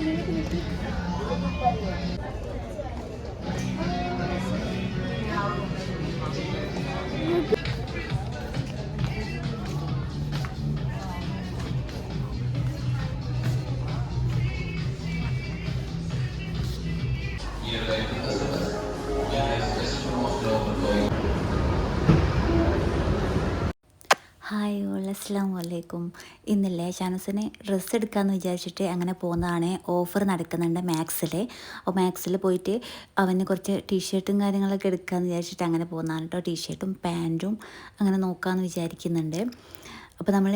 không đi cái gì. അസ്സാം വലൈക്കും ഇന്നില്ലേ ഷാനസിന് ഡ്രസ്സ് എടുക്കാമെന്ന് വിചാരിച്ചിട്ട് അങ്ങനെ പോകുന്നതാണ് ഓഫർ നടക്കുന്നുണ്ട് മാക്സിൽ അപ്പോൾ മാക്സിൽ പോയിട്ട് അവന് കുറച്ച് ടീഷർട്ടും കാര്യങ്ങളൊക്കെ എടുക്കാമെന്ന് വിചാരിച്ചിട്ട് അങ്ങനെ പോകുന്നതാണ് കേട്ടോ ടീഷർട്ടും പാന്റും അങ്ങനെ നോക്കാമെന്ന് വിചാരിക്കുന്നുണ്ട്. അപ്പോൾ നമ്മൾ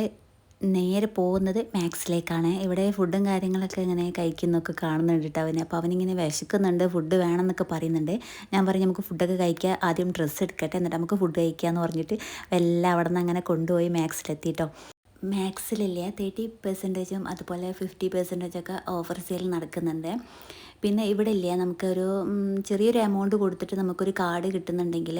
നേരെ പോകുന്നത് മാക്സിലേക്കാണ്. ഇവിടെ ഫുഡും കാര്യങ്ങളൊക്കെ ഇങ്ങനെ കഴിക്കുന്നൊക്കെ കാണുന്നുണ്ട് കേട്ടോ അവന്. അപ്പോൾ അവനിങ്ങനെ വിശക്കുന്നുണ്ട്. ഫുഡ് വേണമെന്നൊക്കെ പറയുന്നുണ്ട്. ഞാൻ പറഞ്ഞു നമുക്ക് ഫുഡൊക്കെ കഴിക്കുക ആദ്യം ഡ്രസ്സ് എടുക്കട്ടെ. എന്നിട്ട് നമുക്ക് ഫുഡ് കഴിക്കുക എന്ന് പറഞ്ഞിട്ട് എല്ലാം അവിടെ നിന്ന് അങ്ങനെ കൊണ്ടുപോയി മാക്സിലെത്തി കേട്ടോ മാക്സിലില്ലേ തേർട്ടി പെർസെന്റേജും അതുപോലെ ഫിഫ്റ്റി പെർസെന്റേജൊക്കെ ഓഫർ സെയിൽ നടക്കുന്നുണ്ട്. പിന്നെ ഇവിടെ ഇല്ലേ നമുക്കൊരു ചെറിയൊരു എമൗണ്ട് കൊടുത്തിട്ട് നമുക്കൊരു കാർഡ് കിട്ടുന്നുണ്ടെങ്കിൽ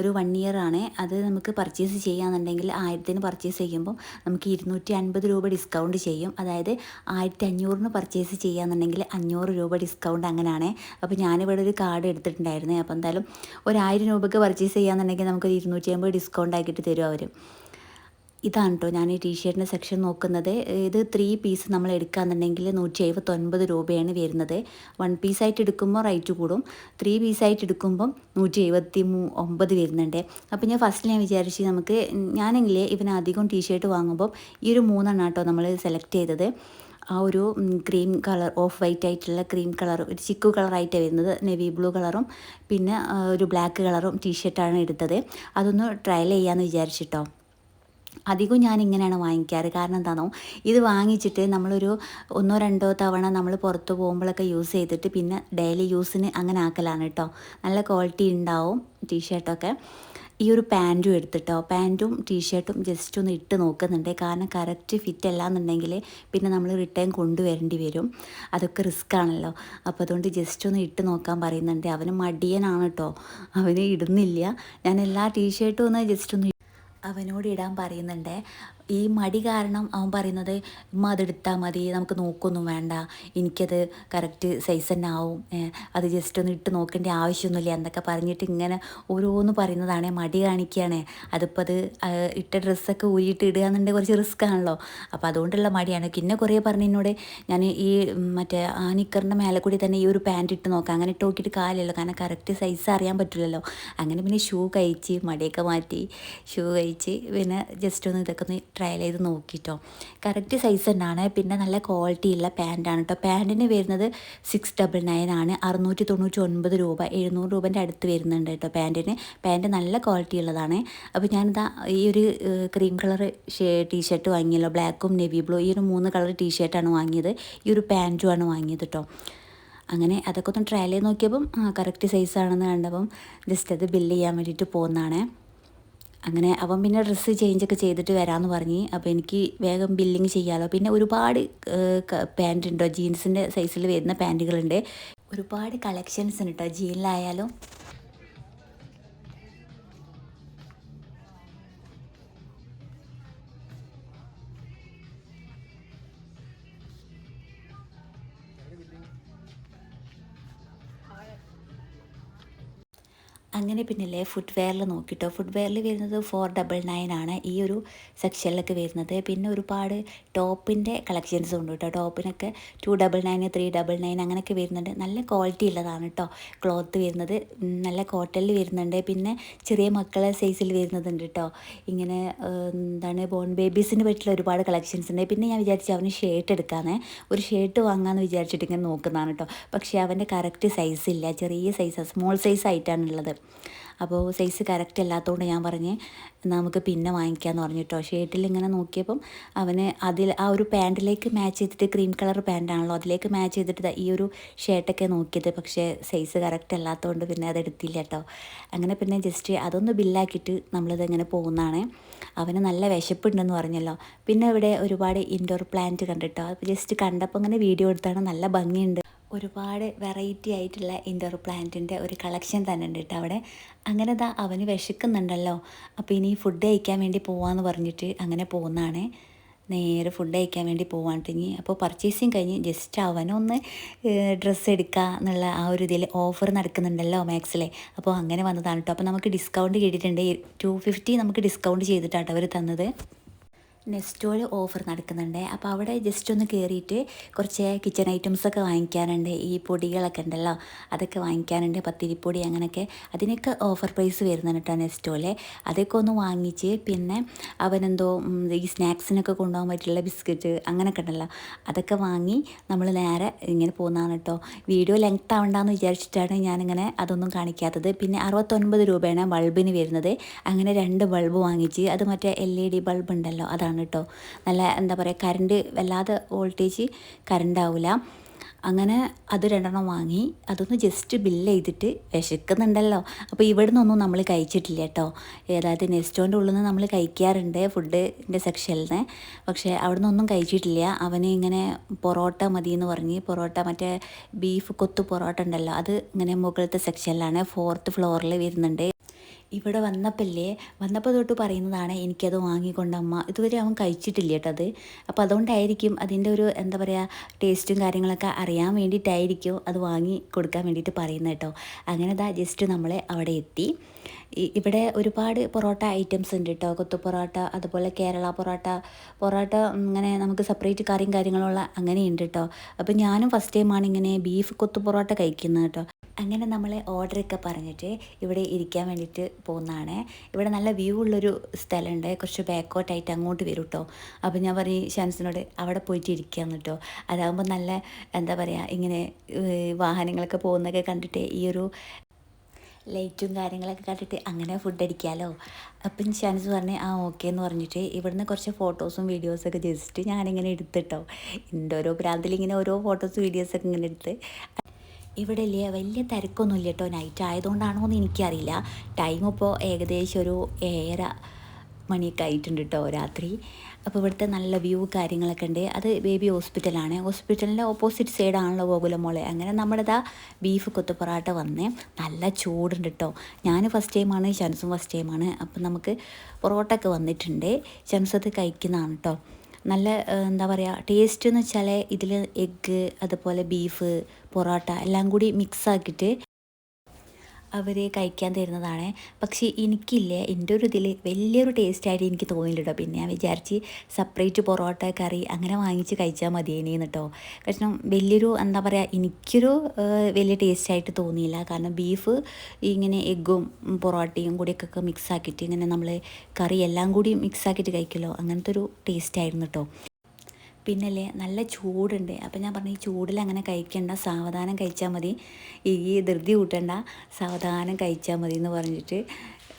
ഒരു വൺ ഇയർ ആണ്. അത് നമുക്ക് പർച്ചേസ് ചെയ്യാന്നുണ്ടെങ്കിൽ ആയിരത്തിന് പർച്ചേസ് ചെയ്യുമ്പോൾ നമുക്ക് ഇരുന്നൂറ്റി അൻപത് രൂപ ഡിസ്കൗണ്ട് ചെയ്യും. അതായത് ആയിരത്തി അഞ്ഞൂറിന് പർച്ചേസ് ചെയ്യാന്നുണ്ടെങ്കിൽ അഞ്ഞൂറ് രൂപ ഡിസ്കൗണ്ട് അങ്ങനെയാണ് അപ്പോൾ ഞാനിവിടെ ഒരു കാർഡ് എടുത്തിട്ടുണ്ടായിരുന്നു. അപ്പോൾ എന്തായാലും ഒരായിരം രൂപയ്ക്ക് പർച്ചേസ് ചെയ്യാന്നുണ്ടെങ്കിൽ നമുക്കൊരു ഇരുന്നൂറ്റി അമ്പത് ഡിസ്കൗണ്ട് ആക്കിയിട്ട് തരും അവർ ഇതാണ് കേട്ടോ ഞാൻ ഈ ടീഷർട്ടിന്റെ സെക്ഷൻ നോക്കുന്നത്. ഇത് ത്രീ പീസ് നമ്മൾ എടുക്കുകയെന്നുണ്ടെങ്കിൽ നൂറ്റി എഴുപത്തൊൻപത് രൂപയാണ് വരുന്നത്. വൺ പീസായിട്ട് എടുക്കുമ്പോൾ റേറ്റ് കൂടും. ത്രീ പീസായിട്ട് എടുക്കുമ്പം നൂറ്റി എഴുപത്തി മൂ ഒമ്പത് വരുന്നുണ്ട്. അപ്പോൾ ഞാൻ ഫസ്റ്റ് ഞാൻ വിചാരിച്ച് നമുക്ക് ഞാനെങ്കിൽ ഇവന് അധികം ടീഷർട്ട് വാങ്ങുമ്പോൾ ഈ ഒരു മൂന്നെണ്ണം കേട്ടോ നമ്മൾ സെലക്ട് ചെയ്തത്. ആ ഒരു ക്രീം കളർ ഓഫ് വൈറ്റ് ആയിട്ടുള്ള ക്രീം കളർ ഒരു ചിക്കു കളറായിട്ടാണ് വരുന്നത്. നെവി ബ്ലൂ കളറും പിന്നെ ഒരു ബ്ലാക്ക് കളറും ടീഷർട്ടാണ് എടുത്തത്. അതൊന്ന് ട്രയൽ ചെയ്യാമെന്ന് വിചാരിച്ചിട്ടോ അധികവും ഞാൻ ഇങ്ങനെയാണ് വാങ്ങിക്കാറ്. കാരണം എന്താണോ ഇത് വാങ്ങിച്ചിട്ട് നമ്മളൊരു ഒന്നോ രണ്ടോ തവണ നമ്മൾ പുറത്ത് പോകുമ്പോഴൊക്കെ യൂസ് ചെയ്തിട്ട് പിന്നെ ഡെയിലി യൂസിന് അങ്ങനെ ആക്കലാണ് കേട്ടോ നല്ല ക്വാളിറ്റി ഉണ്ടാവും ടീഷർട്ടൊക്കെ ഈ ഒരു പാന്റും എടുത്തിട്ടോ. പാന്റും ടീഷർട്ടും ജസ്റ്റ് ഒന്ന് ഇട്ട് നോക്കുന്നുണ്ട്. കാരണം കറക്റ്റ് ഫിറ്റ് അല്ല എന്നുണ്ടെങ്കിൽ പിന്നെ നമ്മൾ റിട്ടേൺ കൊണ്ടുവരേണ്ടി വരും. അതൊക്കെ റിസ്ക് ആണല്ലോ. അപ്പോൾ അതുകൊണ്ട് ജസ്റ്റ് ഒന്ന് ഇട്ട് നോക്കാൻ പറയുന്നുണ്ട്. അവന് മടിയനാണ് കേട്ടോ അവന് ഇടുന്നില്ല. ഞാൻ എല്ലാ ടീഷർട്ടും ഒന്ന് ജസ്റ്റ് ഒന്ന് അവനോട് ഇടാൻ പറയുന്നുണ്ട്. ഈ മടി കാരണം അവൻ പറയുന്നത് ഉമ്മ അതെടുത്താൽ മതി നമുക്ക് നോക്കൊന്നും വേണ്ട എനിക്കത് കറക്റ്റ് സൈസ് തന്നെ ആവും അത് ജസ്റ്റ് ഒന്ന് ഇട്ട് നോക്കേണ്ട ആവശ്യമൊന്നുമില്ല എന്നൊക്കെ പറഞ്ഞിട്ട് ഇങ്ങനെ ഓരോന്ന് പറയുന്നതാണ്. മടി കാണിക്കുകയാണ് അതിപ്പോൾ അത് ഇട്ട ഡ്രസ്സൊക്കെ ഊരിയിട്ട് ഇടുക എന്നുണ്ടെങ്കിൽ കുറച്ച് റിസ്ക് ആണല്ലോ. അപ്പോൾ അതുകൊണ്ടുള്ള മടിയാണ്. പിന്നെ കുറേ പറഞ്ഞു ഞാൻ ഈ മറ്റേ ആ നിക്കറിന്റെ മേലെ കൂടി തന്നെ ഈ ഒരു പാന്റ് ഇട്ട് നോക്കാം. അങ്ങനെ ഇട്ട് നോക്കിയിട്ട് കാലമല്ലോ കാരണം കറക്റ്റ് സൈസ് അറിയാൻ പറ്റില്ലല്ലോ. അങ്ങനെ പിന്നെ ഷൂ കഴിച്ച് മടിയൊക്കെ മാറ്റി ഷൂ കഴിച്ച് പിന്നെ ജസ്റ്റ് ഒന്ന് ഇതൊക്കെ ഒന്ന് ട്രയൽ ചെയ്ത് നോക്കിട്ടോ. കറക്റ്റ് സൈസ് തന്നെയാണ്. പിന്നെ നല്ല ക്വാളിറ്റി ഉള്ള പാന്റാണ് കേട്ടോ പാന്റിന് വരുന്നത് സിക്സ് ഡബിൾ നയൻ ആണ്. അറുന്നൂറ്റി തൊണ്ണൂറ്റി ഒൻപത് രൂപ എഴുന്നൂറ് രൂപേന്റെ അടുത്ത് വരുന്നുണ്ട് കേട്ടോ പാന്റിന് പാന്റ് നല്ല ക്വാളിറ്റി ഉള്ളതാണ്. അപ്പോൾ ഞാനിതാ ഈ ഒരു ക്രീം കളർ ടീഷർട്ട് വാങ്ങിയല്ലോ. ബ്ലാക്കും നെവി ബ്ലൂ ഈ ഒരു മൂന്ന് കളർ ടീഷർട്ടാണ് വാങ്ങിയത്. ഈ ഒരു പാന്റുമാണ് വാങ്ങിയത് കേട്ടോ അങ്ങനെ അതൊക്കെ ഒന്ന് ട്രയൽ ചെയ്ത് നോക്കിയപ്പം കറക്റ്റ് സൈസാണെന്ന് കണ്ടപ്പം ജസ്റ്റ് അത് ബില്ല് ചെയ്യാൻ വേണ്ടിയിട്ട് പോകുന്നതാണ് അങ്ങനെ അവൻ പിന്നെ ഡ്രസ്സ് ചേഞ്ചൊക്കെ ചെയ്തിട്ട് വരാമെന്ന് പറഞ്ഞ്. അപ്പോൾ എനിക്ക് വേഗം ബില്ലിങ് ചെയ്യാമല്ലോ പിന്നെ ഒരുപാട് പാന്റ് ഉണ്ടോ? ജീൻസിന്റെ സൈസിൽ വരുന്ന പാന്റുകളുണ്ട് ഒരുപാട് കളക്ഷൻസ് ഉണ്ട് കേട്ടോ ജീനിലായാലും അങ്ങനെ പിന്നില്ലേ ഫുഡ് വെയറിൽ നോക്കിട്ടോ. ഫുഡ് വെയറിൽ വരുന്നത് ഫോർ ഡബിൾ നയൻ ആണ് ഈ ഒരു സെക്ഷനിലൊക്കെ വരുന്നത്. പിന്നെ ഒരുപാട് ടോപ്പിന്റെ കളക്ഷൻസ് ഉണ്ട് കേട്ടോ ടോപ്പിനൊക്കെ two double nine three double nine അങ്ങനെയൊക്കെ വരുന്നുണ്ട്. നല്ല ക്വാളിറ്റി ഉള്ളതാണ് കേട്ടോ ക്ലോത്ത് വരുന്നത് നല്ല കോട്ടണിൽ വരുന്നുണ്ട്. പിന്നെ ചെറിയ മക്കളെ സൈസിൽ വരുന്നതുണ്ട് കേട്ടോ ഇങ്ങനെ എന്താണ് ബോൺ ബേബീസിന് പറ്റിയുള്ള ഒരുപാട് കളക്ഷൻസ് ഉണ്ട്. പിന്നെ ഞാൻ വിചാരിച്ചു അവന് ഷർട്ട് എടുക്കാനേ ഒരു ഷർട്ട് വാങ്ങാമെന്ന് വിചാരിച്ചിട്ട് ഇങ്ങനെ നോക്കുന്നതാണ് കേട്ടോ പക്ഷേ അവന്റെ കറക്റ്റ് സൈസ് ഇല്ല. ചെറിയ സൈസാണ് സ്മോൾ സൈസ് ആയിട്ടാണ് ഉള്ളത്. അപ്പോൾ സൈസ് കറക്റ്റ് അല്ലാത്തതുകൊണ്ട് ഞാൻ പറഞ്ഞ് നമുക്ക് പിന്നെ വാങ്ങിക്കാമെന്ന് പറഞ്ഞു കേട്ടോ ഷർട്ടിൽ ഇങ്ങനെ നോക്കിയപ്പം അവന് അതിൽ ആ ഒരു പാന്റിലേക്ക് മാച്ച് ചെയ്തിട്ട് ക്രീം കളർ പാന്റാണല്ലോ അതിലേക്ക് മാച്ച് ചെയ്തിട്ട് ഈ ഒരു ഷർട്ടൊക്കെ നോക്കിയത്. പക്ഷേ സൈസ് കറക്റ്റ് അല്ലാത്തതുകൊണ്ട് പിന്നെ അത് എടുത്തില്ല കേട്ടോ അങ്ങനെ പിന്നെ ജസ്റ്റ് അതൊന്ന് ബില്ലാക്കിയിട്ട് നമ്മളിത് ഇങ്ങനെ പോകുന്നതാണ്. അവന് നല്ല വിശപ്പുണ്ടെന്ന് പറഞ്ഞല്ലോ. പിന്നെ ഇവിടെ ഒരുപാട് ഇൻഡോർ പ്ലാന്റ് കണ്ടിട്ടോ? ജസ്റ്റ് കണ്ടപ്പോൾ ഇങ്ങനെ വീഡിയോ എടുത്താണ് നല്ല ഭംഗിയുണ്ട്. ഒരുപാട് വെറൈറ്റി ആയിട്ടുള്ള ഇൻഡോർ പ്ലാന്റിന്റെ ഒരു കളക്ഷൻ തന്നെ ഉണ്ട് കേട്ടോ അവിടെ. അങ്ങനെ ദാ അവന് വിശക്കുന്നുണ്ടല്ലോ. അപ്പോൾ ഇനി ഫുഡ് കഴിക്കാൻ വേണ്ടി പോവാന്ന് പറഞ്ഞിട്ട് അങ്ങനെ പോകുന്നതാണ്. നേരെ ഫുഡ് കഴിക്കാൻ വേണ്ടി പോവാണ്ടിങ്ങി അപ്പോൾ പർച്ചേസിങ് കഴിഞ്ഞ് ജസ്റ്റ് അവനൊന്ന് ഡ്രസ്സ് എടുക്കുക എന്നുള്ള ആ ഒരു ഇതിൽ ഓഫർ നടക്കുന്നുണ്ടല്ലോ മാക്സിലെ. അപ്പോൾ അങ്ങനെ വന്നതാണ് കേട്ടോ അപ്പോൾ നമുക്ക് ഡിസ്കൗണ്ട് കിട്ടിയിട്ടുണ്ട്. ടു ഫിഫ്റ്റി നമുക്ക് ഡിസ്കൗണ്ട് ചെയ്തിട്ടാണ് അവർ തന്നത്. നെസ്റ്റോയിൽ ഓഫർ നടക്കുന്നുണ്ട്. അപ്പോൾ അവിടെ ജസ്റ്റ് ഒന്ന് കയറിയിട്ട് കുറച്ച് കിച്ചൺ ഐറ്റംസൊക്കെ വാങ്ങിക്കാനുണ്ട്. ഈ പൊടികളൊക്കെ ഉണ്ടല്ലോ അതൊക്കെ വാങ്ങിക്കാനുണ്ട്. പത്തിരിപ്പൊടി അങ്ങനെയൊക്കെ അതിനൊക്കെ ഓഫർ പ്രൈസ് വരുന്നുണ്ട് കേട്ടോ നെസ്റ്റോയിൽ അതൊക്കെ ഒന്ന് വാങ്ങിച്ച് പിന്നെ അവനെന്തോ ഈ സ്നാക്സിനൊക്കെ കൊണ്ടുപോകാൻ പറ്റുള്ള ബിസ്ക്കറ്റ് അങ്ങനെയൊക്കെ ഉണ്ടല്ലോ അതൊക്കെ വാങ്ങി നമ്മൾ നേരെ ഇങ്ങനെ പോകുന്നതാണ് കേട്ടോ. വീഡിയോ ലെങ്ത് ആവണ്ടെന്ന് വിചാരിച്ചിട്ടാണ് ഞാനിങ്ങനെ അതൊന്നും കാണിക്കാത്തത്. പിന്നെ അറുപത്തൊൻപത് രൂപയാണ് ബൾബിന് വരുന്നത്. അങ്ങനെ രണ്ട് ബൾബ് വാങ്ങിച്ച് അത് മറ്റേ എൽ ഇ ഡി ബൾബ് ഉണ്ടല്ലോ അതാണ് കേട്ടോ. നല്ല എന്താ പറയുക കറണ്ട് വല്ലാതെ വോൾട്ടേജ് കറണ്ട് ആവില്ല അങ്ങനെ അത് രണ്ടെണ്ണം വാങ്ങി അതൊന്ന് ജസ്റ്റ് ബില്ല് ചെയ്തിട്ട് വിശക്കുന്നുണ്ടല്ലോ. അപ്പോൾ ഇവിടെ നിന്നൊന്നും നമ്മൾ കഴിച്ചിട്ടില്ല കേട്ടോ. അതായത് നെസ്റ്റോന്റെ ഉള്ളിൽ നിന്ന് നമ്മൾ കഴിക്കാറുണ്ട് ഫുഡിന്റെ സെക്ഷനിൽ നിന്ന്. പക്ഷേ അവിടെ നിന്നൊന്നും കഴിച്ചിട്ടില്ല. അവന് ഇങ്ങനെ പൊറോട്ട മതി എന്ന് പറഞ്ഞ് പൊറോട്ട മറ്റേ ബീഫ് കൊത്തു പൊറോട്ട ഉണ്ടല്ലോ അത് ഇങ്ങനെ മുകളിലത്തെ സെക്ഷനിലാണ് ഫോർത്ത് ഫ്ലോറിൽ വരുന്നുണ്ട്. ഇവിടെ വന്നപ്പല്ലേ വന്നപ്പോൾ തൊട്ട് പറയുന്നതാണ് എനിക്കത് വാങ്ങിക്കൊണ്ട് അമ്മ ഇതുവരെ അവൻ കഴിച്ചിട്ടില്ല കേട്ടോ അത് അപ്പോൾ അതുകൊണ്ടായിരിക്കും അതിന്റെ ഒരു എന്താ പറയുക ടേസ്റ്റും കാര്യങ്ങളൊക്കെ അറിയാൻ വേണ്ടിയിട്ടായിരിക്കും അത് വാങ്ങി കൊടുക്കാൻ വേണ്ടിയിട്ട് പറയുന്നത് കേട്ടോ. അങ്ങനെ ദാ ജസ്റ്റ് നമ്മൾ അവിടെ എത്തി. ഇവിടെ ഒരുപാട് പൊറോട്ട ഐറ്റംസ് ഉണ്ട് കേട്ടോ. കൊത്തു പൊറോട്ട അതുപോലെ കേരള പൊറോട്ട പൊറോട്ട ഇങ്ങനെ നമുക്ക് സെപ്പറേറ്റ് കറിയും കാര്യങ്ങളുള്ള അങ്ങനെയുണ്ട് കേട്ടോ. അപ്പോൾ ഞാനും ഫസ്റ്റ് ടൈമാണ് ഇങ്ങനെ ബീഫ് കൊത്തു പൊറോട്ട കഴിക്കുന്നത് കേട്ടോ. അങ്ങനെ നമ്മൾ ഓർഡറൊക്കെ പറഞ്ഞിട്ട് ഇവിടെ ഇരിക്കാൻ വേണ്ടിയിട്ട് പോകുന്നതാണ് ഇവിടെ നല്ല വ്യൂ ഉള്ളൊരു സ്ഥലമുണ്ട് കുറച്ച് ബാക്കോട്ടായിട്ട് അങ്ങോട്ട് വരും കേട്ടോ അപ്പോൾ ഞാൻ പറഞ്ഞു ഷാൻസിനോട് അവിടെ പോയിട്ട് ഇരിക്കാമെന്ന് കേട്ടോ അതാകുമ്പോൾ നല്ല എന്താ പറയുക ഇങ്ങനെ വാഹനങ്ങളൊക്കെ പോകുന്നതൊക്കെ കണ്ടിട്ട് ഈ ഒരു ലൈറ്റും കാര്യങ്ങളൊക്കെ കണ്ടിട്ട് അങ്ങനെ ഫുഡ് അടിക്കാമല്ലോ അപ്പം ഷാൻസ് പറഞ്ഞ് ആ ഓക്കെ എന്ന് പറഞ്ഞിട്ട് ഇവിടുന്ന് കുറച്ച് ഫോട്ടോസും വീഡിയോസൊക്കെ ജസ്റ്റ് ഞാനിങ്ങനെ എടുത്തിട്ടോ എന്റെ ഓരോ പ്രാന്തിൽ ഇങ്ങനെ ഓരോ ഫോട്ടോസും വീഡിയോസൊക്കെ ഇങ്ങനെ എടുത്ത് ഇവിടെ ഇല്ലേ വലിയ തിരക്കൊന്നുമില്ല കേട്ടോ നൈറ്റ് ആയതുകൊണ്ടാണോ എന്ന് എനിക്കറിയില്ല. ടൈം ഇപ്പോൾ ഏകദേശം ഒരു ഏഴര മണിയൊക്കെ ആയിട്ടുണ്ട് കേട്ടോ രാത്രി. അപ്പോൾ ഇവിടുത്തെ നല്ല വ്യൂ കാര്യങ്ങളൊക്കെ ഉണ്ട്. അത് ബേബി ഹോസ്പിറ്റലാണ് ഹോസ്പിറ്റലിന്റെ ഓപ്പോസിറ്റ് സൈഡാണല്ലോ ഗോകുലമോളെ അങ്ങനെ നമ്മുടെതാ ബീഫ് കൊത്തു പൊറാട്ട വന്ന്. നല്ല ചൂടുണ്ട് കേട്ടോ ഞാൻ ഫസ്റ്റ് ടൈമാണ് ഷംസും ഫസ്റ്റ് ടൈമാണ് അപ്പം നമുക്ക് പൊറോട്ട വന്നിട്ടുണ്ട്. ഷംസ് അത് കഴിക്കുന്നതാണ് കേട്ടോ നല്ല എന്താ പറയുക ടേസ്റ്റ് എന്ന് വെച്ചാൽ ഇതിൽ എഗ്ഗ് അതുപോലെ ബീഫ് പൊറോട്ട എല്ലാം കൂടി മിക്സ് ആക്കിയിട്ട് അവർ കഴിക്കാൻ തരുന്നതാണ്. പക്ഷേ എനിക്കില്ലേ. എന്റെ ഒരു ഇതിൽ വലിയൊരു ടേസ്റ്റായിട്ട് എനിക്ക് തോന്നിയില്ല പിന്നെ ഞാൻ വിചാരിച്ച് സെപ്പറേറ്റ് പൊറോട്ട കറി അങ്ങനെ വാങ്ങിച്ച് കഴിച്ചാൽ മതിയേനേന്ന് കേട്ടോ കാരണം വലിയൊരു എന്താ പറയുക എനിക്കൊരു വലിയ ടേസ്റ്റായിട്ട് തോന്നിയില്ല. കാരണം ബീഫ് ഇങ്ങനെ എഗ്ഗും പൊറോട്ടയും കൂടിയൊക്കെ മിക്സ് ആക്കിയിട്ട് ഇങ്ങനെ നമ്മൾ കറി എല്ലാം കൂടി മിക്സ് ആക്കിയിട്ട് കഴിക്കലോ അങ്ങനത്തെ ഒരു ടേസ്റ്റായിരുന്നു കേട്ടോ പിന്നല്ലേ നല്ല ചൂടുണ്ട്. അപ്പം ഞാൻ പറഞ്ഞു ഈ ചൂടിൽ അങ്ങനെ കഴിക്കണ്ട സാവധാനം കഴിച്ചാൽ മതി. ഈ ധൃതി കൂട്ടണ്ട സാവധാനം കഴിച്ചാൽ മതി എന്ന് പറഞ്ഞിട്ട്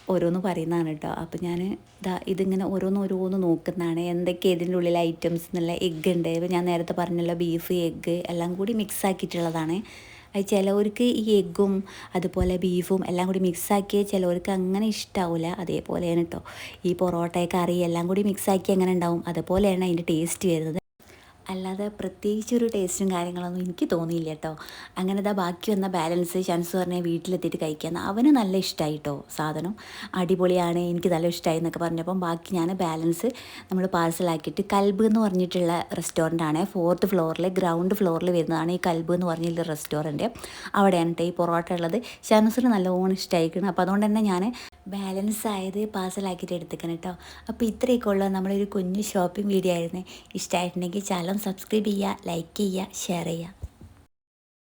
ഓരോന്ന് പറയുന്നതാണ് കേട്ടോ. അപ്പം ഞാൻ ഇതാ ഇതിങ്ങനെ ഓരോന്ന് ഓരോന്ന് നോക്കുന്നതാണ്. എന്തൊക്കെ ഇതിന്റെ ഉള്ളിൽ ഐറ്റംസ് എന്നുള്ള എഗ്ഗ് ഉണ്ട്. ഇപ്പം ഞാൻ നേരത്തെ പറഞ്ഞല്ലോ ബീഫ് എഗ്ഗ് എല്ലാം കൂടി മിക്സ് ആക്കിയിട്ടുള്ളതാണ്. അത് ചിലവർക്ക് ഈ എഗ്ഗും അതുപോലെ ബീഫും എല്ലാം കൂടി മിക്സാക്കിയ ചിലവർക്ക് അങ്ങനെ ഇഷ്ടാവില്ല അതേപോലെയാണ് കേട്ടോ. ഈ പൊറോട്ട കറി എല്ലാം കൂടി മിക്സാക്കി അങ്ങനെ ഉണ്ടാവും. അതുപോലെയാണ് അതിന്റെ ടേസ്റ്റ് വരുന്നത്. അല്ലാതെ പ്രത്യേകിച്ച് ഒരു ടേസ്റ്റും കാര്യങ്ങളൊന്നും എനിക്ക് തോന്നിയില്ല കേട്ടോ. അങ്ങനെ ഇതാ ബാക്കി വന്ന ബാലൻസ് ഷൻസ് പറഞ്ഞ വീട്ടിലെത്തിയിട്ട് കഴിക്കാൻ അവന് നല്ല ഇഷ്ടമായി കേട്ടോ സാധനം. അടിപൊളിയാണ് എനിക്ക് നല്ല ഇഷ്ടമായി എന്നൊക്കെ പറഞ്ഞപ്പം ബാക്കി ഞാൻ ബാലൻസ് നമ്മൾ പാഴ്സലാക്കിയിട്ട് കൽബ് എന്ന് പറഞ്ഞിട്ടുള്ള റെസ്റ്റോറന്റ് ആണ്. ഫോർത്ത് ഫ്ലോറിൽ ഗ്രൗണ്ട് ഫ്ലോറിൽ വരുന്നതാണ് ഈ കൽബ് എന്ന് പറഞ്ഞിട്ടുള്ള റെസ്റ്റോറന്റ് അവിടെയാണ് കേട്ടോ ഈ പൊറോട്ട ഉള്ളത്. ഷൻസിന് നല്ലോണം ഇഷ്ടമായിരിക്കുന്നത് അപ്പോൾ അതുകൊണ്ട് തന്നെ ഞാൻ ബാലൻസ് ആയത് പാഴ്സലാക്കിയിട്ട് എടുത്തേക്കണം കേട്ടോ അപ്പോൾ ഇത്രയൊക്കെ ഉള്ള. നമ്മളൊരു കുഞ്ഞു ഷോപ്പിംഗ് വീഡിയോ ആയിരുന്നു. ഇഷ്ടമായിട്ടുണ്ടെങ്കിൽ ചാനൽ സബ്സ്ക്രൈബ് ചെയ്യുക ലൈക്ക് ചെയ്യുക ഷെയർ ചെയ്യുക.